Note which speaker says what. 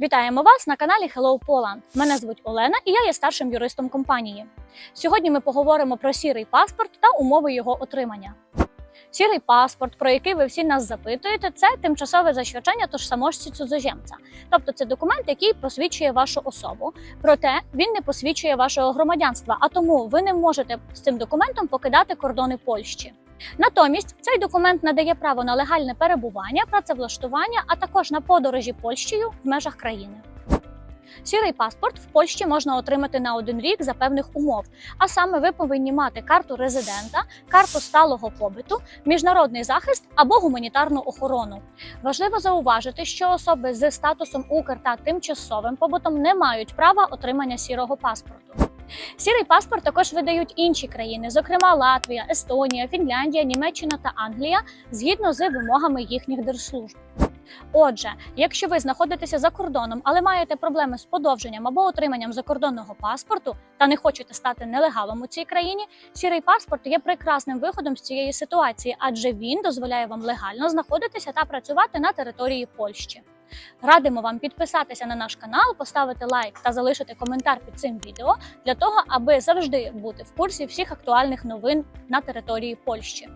Speaker 1: Вітаємо вас на каналі Hello Poland. Мене звуть Олена і я є старшим юристом компанії. Сьогодні ми поговоримо про сірий паспорт та умови його отримання. Сірий паспорт, про який ви всі нас запитуєте, це тимчасове засвідчення тожсаможці цудзожемця. Тобто це документ, який посвідчує вашу особу. Проте він не посвідчує вашого громадянства, а тому ви не можете з цим документом покидати кордони Польщі. Натомість цей документ надає право на легальне перебування, працевлаштування, а також на подорожі Польщею в межах країни. Сірий паспорт в Польщі можна отримати на один рік за певних умов. А саме ви повинні мати карту резидента, карту сталого побиту, міжнародний захист або гуманітарну охорону. Важливо зауважити, що особи з статусом Укр та тимчасовим побутом не мають права отримання сірого паспорту. Сірий паспорт також видають інші країни, зокрема Латвія, Естонія, Фінляндія, Німеччина та Англія, згідно з вимогами їхніх держслужб. Отже, якщо ви знаходитеся за кордоном, але маєте проблеми з подовженням або отриманням закордонного паспорту та не хочете стати нелегалом у цій країні, сірий паспорт є прекрасним виходом з цієї ситуації, адже він дозволяє вам легально знаходитися та працювати на території Польщі. Радимо вам підписатися на наш канал, поставити лайк та залишити коментар під цим відео для того, аби завжди бути в курсі всіх актуальних новин на території Польщі.